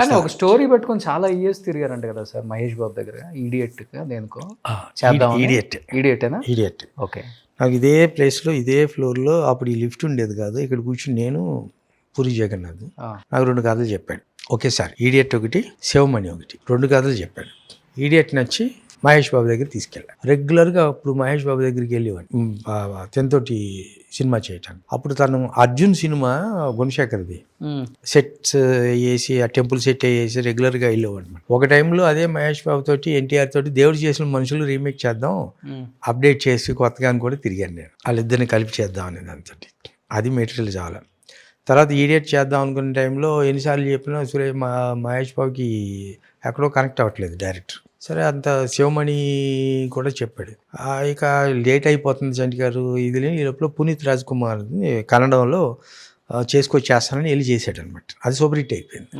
కానీ ఒక స్టోరీ పెట్టుకొని చాలా ఇయర్స్ తిరిగారంట కదా సార్ మహేష్ బాబు దగ్గర ఈడియట్ దేనికో? చేద్దాం ఈడియట్ ఈడియటేనా ఈడియట్ ఓకే నాకు ఇదే ప్లేస్లో ఇదే ఫ్లోర్లో అప్పుడు ఈ లిఫ్ట్ ఉండేది కాదు. ఇక్కడ కూర్చుని నేను పూరి జగన్నాథ్. నాకు రెండు కథలు చెప్పాడు. ఓకేసారి ఈడియట్ ఒకటి శివమణి ఒకటి రెండు కథలు చెప్పాడు. ఈడియట్ నచ్చి మహేష్ బాబు దగ్గర తీసుకెళ్ళాను రెగ్యులర్గా అప్పుడు మహేష్ బాబు దగ్గరికి వెళ్ళేవాడిని. తనతోటి సినిమా చేయటానికి. అప్పుడు తను అర్జున్ సినిమా గుణశేఖర్ది. సెట్స్ వేసి ఆ టెంపుల్ సెట్ వేసి రెగ్యులర్గా వెళ్ళేవాడు అనమాట ఒక టైంలో అదే మహేష్ బాబు తోటి ఎన్టీఆర్ తోటి దేవుడు చేసిన మనుషులు రీమేక్ చేద్దాం అప్డేట్ చేసి కొత్తగా అని కూడా తిరిగాను నేను. వాళ్ళిద్దరిని కలిపి చేద్దాం అనే దాంతో అది మెటీరియల్ చాలా. తర్వాత ఈడియట్ చేద్దాం అనుకున్న టైంలో ఎన్నిసార్లు చెప్పినా సురేష్ మా మహేష్ బాబుకి ఎక్కడో కనెక్ట్ అవ్వట్లేదు డైరెక్టర్. సరే అంత శివమణి కూడా చెప్పాడు. ఇక లేట్ అయిపోతుంది చంటి గారు ఇది లేని ఈ లోపల పునీత్ రాజ్ కుమార్ కన్నడంలో చేసుకొచ్చేస్తానని వెళ్ళి చేశాడు అనమాట అది సూపర్ హిట్ అయిపోయింది.